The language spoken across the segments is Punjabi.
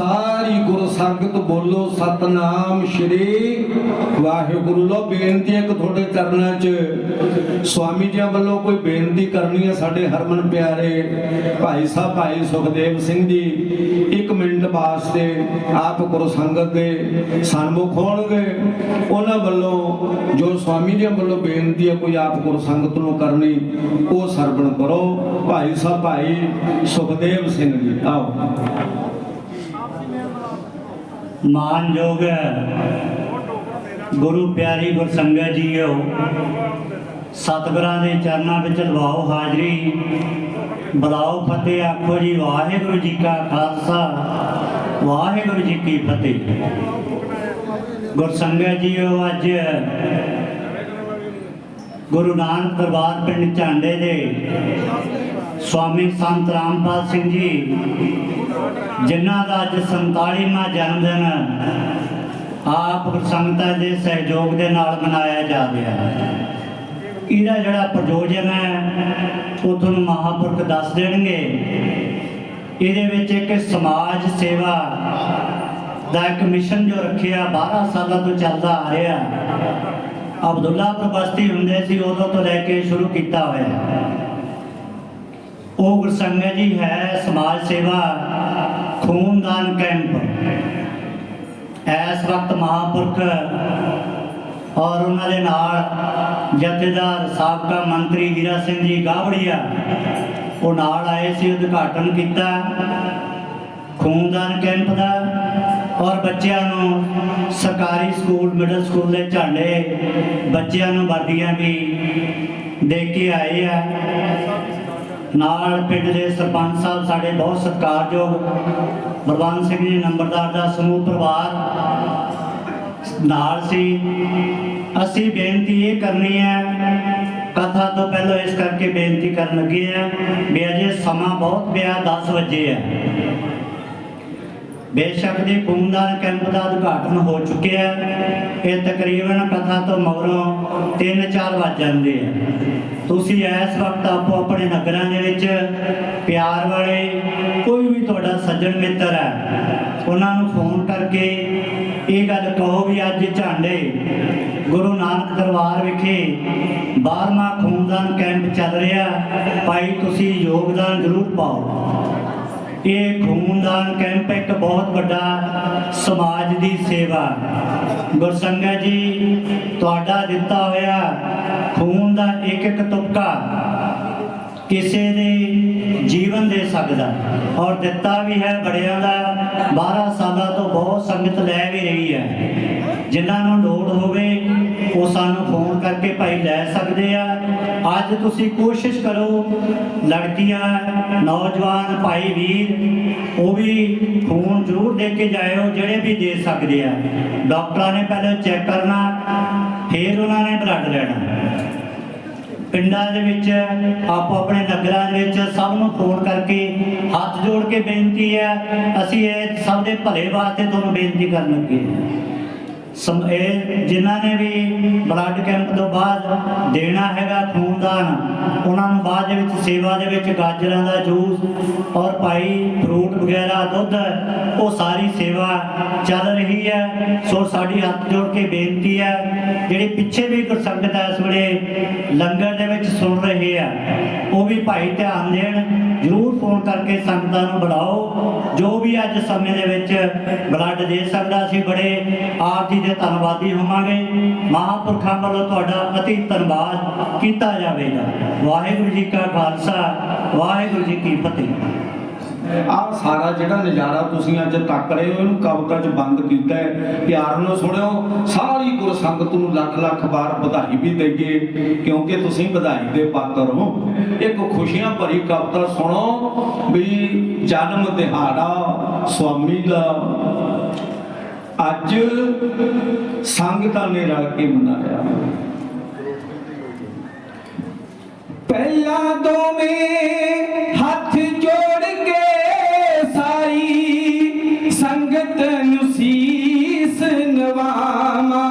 ਸਾਰੀ ਗੁਰ ਸੰਗਤ ਬੋਲੋ, ਸਤਨਾਮ ਸ਼੍ਰੀ ਵਾਹਿਗੁਰੂ। ਲੋ ਬੇਨਤੀ ਇੱਕ ਤੁਹਾਡੇ ਚਰਨਾਂ 'ਚ। ਸਵਾਮੀ ਜੀ ਵੱਲੋਂ ਕੋਈ ਬੇਨਤੀ ਕਰਨੀ ਹੈ ਸਾਡੇ ਹਰਮਨ ਪਿਆਰੇ ਭਾਈ ਸਾਹਿਬ, ਭਾਈ ਸੁਖਦੇਵ ਸਿੰਘ ਜੀ। ਇੱਕ ਮਿੰਟ ਵਾਸਤੇ ਆਪ ਗੁਰ ਸੰਗਤ ਦੇ ਸਨਮੁਖ ਹੋਣਗੇ। ਉਹਨਾਂ ਵੱਲੋਂ ਜੋ ਸਵਾਮੀ ਜੀ ਵੱਲੋਂ ਬੇਨਤੀ ਹੈ ਕੋਈ ਆਪ ਗੁਰ ਸੰਗਤ ਨੂੰ ਕਰਨੀ, ਉਹ ਸਰਵਣ ਕਰੋ। ਭਾਈ ਸਾਹਿਬ, ਭਾਈ ਸੁਖਦੇਵ ਸਿੰਘ ਜੀ, ਆਓ। ਮਾਨਯੋਗ ਗੁਰੂ ਪਿਆਰੀ ਗੁਰਸੰਗਤ ਜੀਓ, ਸਤਿਗੁਰਾਂ ਦੇ ਚਰਨਾਂ ਵਿੱਚ ਲਵਾਓ ਹਾਜ਼ਰੀ। ਬੁਲਾਓ ਫਤਿਹ, ਆਖੋ ਜੀ, ਵਾਹਿਗੁਰੂ ਜੀ ਕਾ ਖਾਲਸਾ, ਵਾਹਿਗੁਰੂ ਜੀ ਕੀ ਫਤਿਹ। ਗੁਰਸੰਗਤ ਜੀਓ, ਅੱਜ ਗੁਰੂ ਨਾਨਕ ਦਰਬਾਰ ਪਿੰਡ ਝਾਂਡੇ ਦੇ ਸਵਾਮੀ ਸੰਤ ਰਾਮਪਾਲ ਸਿੰਘ ਜੀ, ਜਿਨ੍ਹਾਂ ਦਾ ਅੱਜ 47ਵਾਂ ਜਨਮ ਦਿਨ ਆਪ ਗੁਰਸੰਗਤਾਂ ਦੇ ਸਹਿਯੋਗ ਦੇ ਨਾਲ ਮਨਾਇਆ ਜਾ ਰਿਹਾ ਹੈ। ਇਹਦਾ ਜਿਹੜਾ ਪ੍ਰਯੋਜਨ ਹੈ, ਉਹ ਤੁਹਾਨੂੰ ਮਹਾਪੁਰਖ ਦੱਸ ਦੇਣਗੇ। ਇਹਦੇ ਵਿੱਚ ਇੱਕ ਸਮਾਜ ਸੇਵਾ ਦਾ ਇੱਕ ਮਿਸ਼ਨ ਜੋ ਰੱਖਿਆ 12 ਸਾਲਾਂ ਤੋਂ ਚੱਲਦਾ ਆ ਰਿਹਾ। ਅਬਦੁੱਲਾ ਪ੍ਰਬਸਤੀ ਹੁੰਦੇ ਸੀ, ਉਦੋਂ ਤੋਂ ਲੈ ਕੇ ਸ਼ੁਰੂ ਕੀਤਾ ਹੋਇਆ। ਉਹ ਗੁਰਸੰਗਤ ਜੀ ਹੈ ਸਮਾਜ ਸੇਵਾ ਖੂਨਦਾਨ ਕੈਂਪ। ਇਸ ਵਕਤ ਮਹਾਪੁਰਖ ਔਰ ਉਹਨਾਂ ਦੇ ਨਾਲ ਜਥੇਦਾਰ ਸਾਬਕਾ ਮੰਤਰੀ ਹੀਰਾ ਸਿੰਘ ਜੀ ਗਾਬੜੀਆ ਉਹ ਨਾਲ ਆਏ ਸੀ, ਉਦਘਾਟਨ ਕੀਤਾ। ਖੂਨਦਾਨ ਕੈਂਪ ਦਾ ਔਰ ਬੱਚਿਆਂ ਨੂੰ ਸਰਕਾਰੀ ਸਕੂਲ, ਮਿਡਲ ਸਕੂਲ ਦੇ ਝਾਂਡੇ ਬੱਚਿਆਂ ਨੂੰ ਵਰਦੀਆਂ ਵੀ ਦੇ ਕੇ ਆਏ ਆ। ਨਾਲ ਪਿੰਡ ਦੇ ਸਰਪੰਚ ਸਾਹਿਬ ਸਾਡੇ ਬਹੁਤ ਸਤਿਕਾਰਯੋਗ ਬਲਵੰਤ ਸਿੰਘ ਜੀ, ਨੰਬਰਦਾਰ ਦਾ ਸਮੂਹ ਪਰਿਵਾਰ ਨਾਲ ਸੀ। ਅਸੀਂ ਬੇਨਤੀ ਇਹ ਕਰਨੀ ਹੈ, ਕਥਾ ਤੋਂ ਪਹਿਲਾਂ ਇਸ ਕਰਕੇ ਬੇਨਤੀ ਕਰਨ ਲੱਗੇ ਆ ਵੀ ਅਜੇ ਸਮਾਂ ਬਹੁਤ ਪਿਆ 10 ਵਜੇ ਹੈ ਬੇਸ਼ੱਕ ਜੀ ਖੂਨਦਾਨ ਕੈਂਪ ਦਾ ਉਦਘਾਟਨ ਹੋ ਚੁੱਕਿਆ ਹੈ, ਇਹ ਤਕਰੀਬਨ ਕਥਾ ਤੋਂ ਮਗਰੋਂ 3-4 ਵੱਜ ਜਾਂਦੇ ਆ। ਤੁਸੀਂ ਇਸ ਵਕਤ ਆਪੋ ਆਪਣੇ ਨਗਰਾਂ ਦੇ ਵਿੱਚ ਪਿਆਰ ਵਾਲੇ ਕੋਈ ਵੀ ਤੁਹਾਡਾ ਸੱਜਣ ਮਿੱਤਰ ਹੈ, ਉਹਨਾਂ ਨੂੰ ਫੋਨ ਕਰਕੇ ਇਹ ਗੱਲ ਕਹੋ ਵੀ ਅੱਜ ਝਾਂਡੇ ਗੁਰੂ ਨਾਨਕ ਦਰਬਾਰ ਵਿਖੇ 12ਵਾਂ ਖੂਨਦਾਨ ਕੈਂਪ ਚੱਲ ਰਿਹਾ ਭਾਈ, ਤੁਸੀਂ ਯੋਗਦਾਨ ਜ਼ਰੂਰ ਪਾਓ। ਇਹ ਖੂਨਦਾਨ ਕੈਂਪ ਇੱਕ ਬਹੁਤ ਵੱਡਾ ਸਮਾਜ ਦੀ ਸੇਵਾ। ਗੁਰਸੰਗਤ ਜੀ, ਤੁਹਾਡਾ ਦਿੱਤਾ ਹੋਇਆ ਖੂਨ ਦਾ ਇੱਕ ਇੱਕ ਤੁਪਕਾ ਕਿਸੇ ਦੇ ਜੀਵਨ ਦੇ ਸਕਦਾ ਔਰ ਦਿੱਤਾ ਵੀ ਹੈ ਬੜਿਆਂ ਦਾ 12 ਸਾਲਾਂ ਤੋਂ ਬਹੁਤ ਸੰਗਤ ਲੈ ਵੀ ਰਹੀ ਹੈ। ਜਿਨ੍ਹਾਂ ਨੂੰ ਲੋੜ ਹੋਵੇ ਉਹ ਸਾਨੂੰ ਫੋਨ ਕਰਕੇ ਭਾਈ ਲੈ ਸਕਦੇ ਆ। ਅੱਜ ਤੁਸੀਂ ਕੋਸ਼ਿਸ਼ ਕਰੋ, ਲੜਕੀਆਂ, ਨੌਜਵਾਨ, ਭਾਈ ਵੀਰ, ਉਹ ਵੀ ਫੋਨ ਜ਼ਰੂਰ ਦੇ ਕੇ ਜਾਇਓ, ਜਿਹੜੇ ਵੀ ਦੇ ਸਕਦੇ ਆ। ਡਾਕਟਰਾਂ ਨੇ ਪਹਿਲਾਂ ਚੈੱਕ ਕਰਨਾ, ਫਿਰ ਉਹਨਾਂ ਨੇ ਬਲੱਡ ਲੈਣਾ। ਪਿੰਡਾਂ ਦੇ ਵਿੱਚ, ਆਪੋ ਆਪਣੇ ਨਗਰਾਂ ਦੇ ਵਿੱਚ ਸਭ ਨੂੰ ਫੋਨ ਕਰਕੇ ਹੱਥ ਜੋੜ ਕੇ ਬੇਨਤੀ ਹੈ, ਅਸੀਂ ਇਹ ਸਭ ਦੇ ਭਲੇ ਵਾਸਤੇ ਤੁਹਾਨੂੰ ਬੇਨਤੀ ਕਰਨ ਲੱਗੇ ਇਹ ਜਿਨ੍ਹਾਂ ਨੇ ਵੀ ਬਲੱਡ ਕੈਂਪ ਤੋਂ ਬਾਅਦ ਦੇਣਾ ਹੈਗਾ ਖੂਨਦਾਨ, ਉਹਨਾਂ ਨੂੰ ਬਾਅਦ ਦੇ ਵਿੱਚ ਸੇਵਾ ਦੇ ਵਿੱਚ ਗਾਜਰਾਂ ਦਾ ਜੂਸ ਔਰ ਭਾਈ ਫਰੂਟ ਵਗੈਰਾ, ਦੁੱਧ, ਉਹ ਸਾਰੀ ਸੇਵਾ ਚੱਲ ਰਹੀ ਹੈ। ਸੋ ਸਾਡੀ ਹੱਥ ਜੋੜ ਕੇ ਬੇਨਤੀ ਹੈ, ਜਿਹੜੇ ਪਿੱਛੇ ਵੀ ਗੁਰਸੰਗਤ ਹੈ ਇਸ ਵੇਲੇ ਲੰਗਰ ਦੇ ਵਿੱਚ ਸੁਣ ਰਹੇ ਆ ਉਹ ਵੀ ਭਾਈ ਧਿਆਨ ਦੇਣ। ਜਰੂਰ ਫੋਨ ਕਰਕੇ ਸੰਗਤਾਂ ਨੂੰ ਬੁਲਾਓ। ਜੋ ਵੀ ਅੱਜ ਸਮੇਂ ਦੇ ਵਿੱਚ ਬਲੱਡ ਦੇ ਸਕਦਾ ਸੀ ਬੜੇ ਆਪ ਜੀ ਦੇ ਧੰਨਵਾਦੀ ਹੋਵਾਂਗੇ। ਮਹਾਪੁਰਖਾਂ ਵੱਲੋਂ ਤੁਹਾਡਾ ਅਤੀ ਧੰਨਵਾਦ ਕੀਤਾ ਜਾਵੇਗਾ। ਵਾਹਿਗੁਰੂ ਜੀ ਕਾ ਖਾਲਸਾ, ਵਾਹਿਗੁਰੂ ਜੀ ਕੀ ਫਤਿਹ। ਆਹ ਸਾਰਾ ਜਿਹੜਾ ਨਜ਼ਾਰਾ ਤੁਸੀਂ ਅੱਜ ਤੱਕ ਰਹੇ ਹੋ, ਇਹਨੂੰ ਕਵਿਤਾ 'ਚ ਬੰਦ ਕੀਤਾ ਹੈ। ਪਿਆਰ ਨਾਲ ਸੁਣਿਓ, ਸਾਰੀ ਗੁਰ ਨੂੰ ਲੱਖ ਲੱਖ ਵਾਰ ਵਧਾਈ ਵੀ ਦਈਏ, ਕਿਉਂਕਿ ਤੁਸੀਂ ਵਧਾਈ ਦੇ ਪਾਤਰ ਹੋ। ਇੱਕ ਖੁਸ਼ੀਆਂ ਭਰੀ ਕਵਿਤਾ ਸੁਣੋ ਵੀ ਜਨਮ ਦਿਹਾੜਾ ਸੁਆਮੀ ਦਾ। ਅੱਜ ਸੰਗਤਾਂ ਨੇ ਰਲ ਕੇ ਮਨਾਇਆ। ਪਹਿਲਾਂ ਦੋਵੇਂ Mama.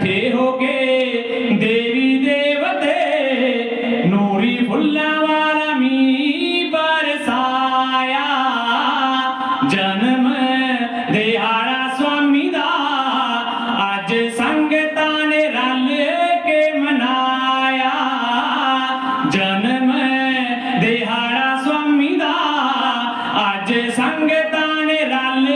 ਇਕੱਠੇ ਹੋ ਕੇ ਦੇਵੀ ਦੇਵਤੇ ਨੂਰੀ ਫੁੱਲਾਂ ਵਾਲਾ ਮੀ ਬਰਸਾਇਆ। ਜਨਮ ਦਿਹਾੜਾ ਸੁਆਮੀ ਦਾ ਅੱਜ ਸੰਗਤਾਂ ਨੇ ਰਲ ਕੇ ਮਨਾਇਆ। ਜਨਮ ਦਿਹਾੜਾ ਸੁਆਮੀ ਦਾ ਅੱਜ ਸੰਗਤਾਂ ਨੇ ਰਲ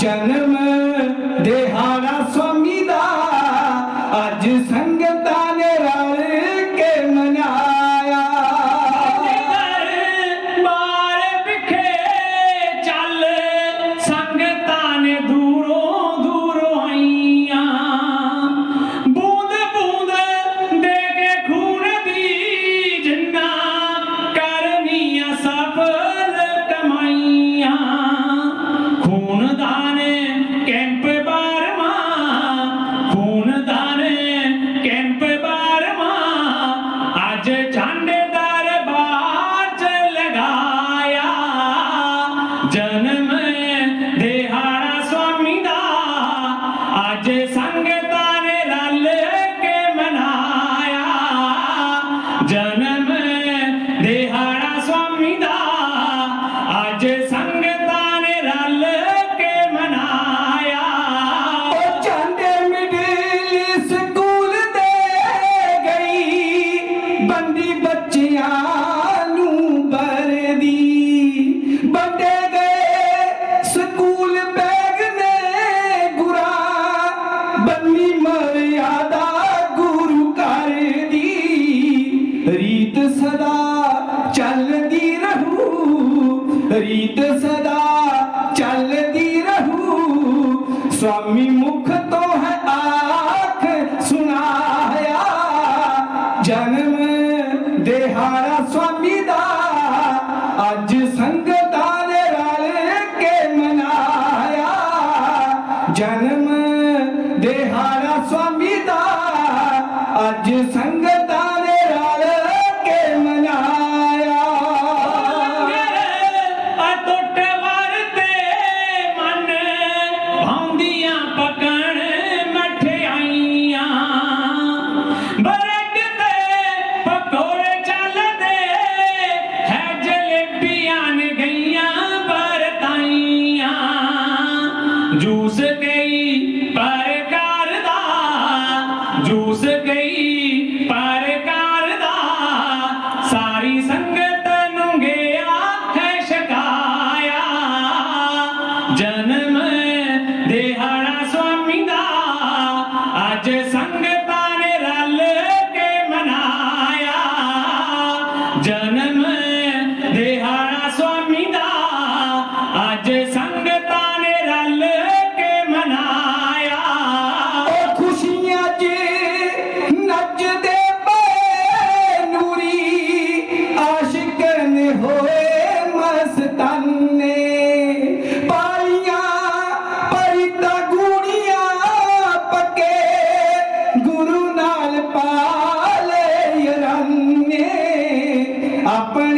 জানা జనమ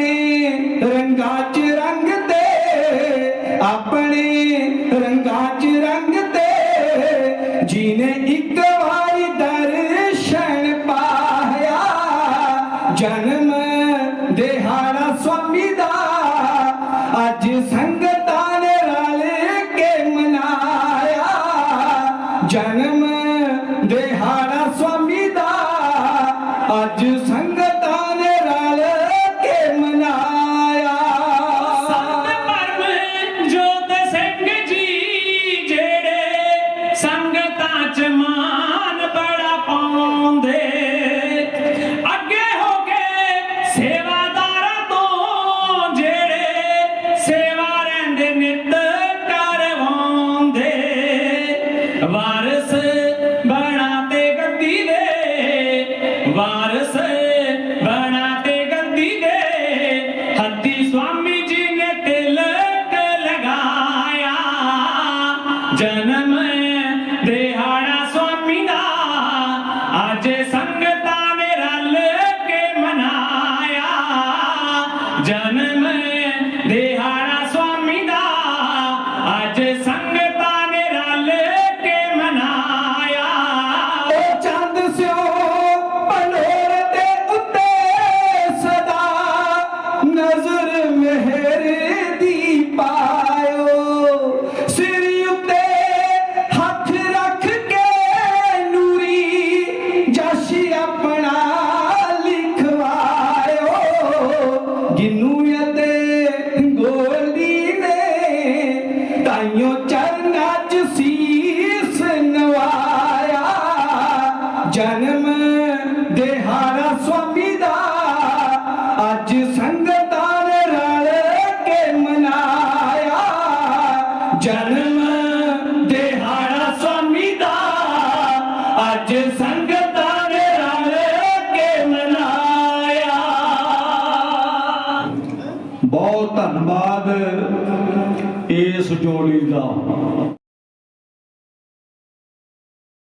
ਆਪਣੇ 'ਚ ਰੰਗ ਤੇ, ਆਪਣੇ ਰੰਗਾਂ 'ਚ ਰੰਗ ਤੇ, ਜੀਨੇ ਇੱਕ ਵਾਰੀ ਦਰਸ਼ਨ ਪਾਇਆ, ਜਨਮ ਦਿਹਾੜਾ ਸਵਾਮੀ ਦਾ, ਅੱਜ ਸੰਗਤਾਂ ਨੇ ਰਲ ਕੇ ਮਨਾਇਆ, ਜਨਮ ਦਿਹਾੜਾ ਸੁਆਮੀ ਦਾ, ਅੱਜ ਸੰਗ ನಿರ್ಧಾರ Sudolila.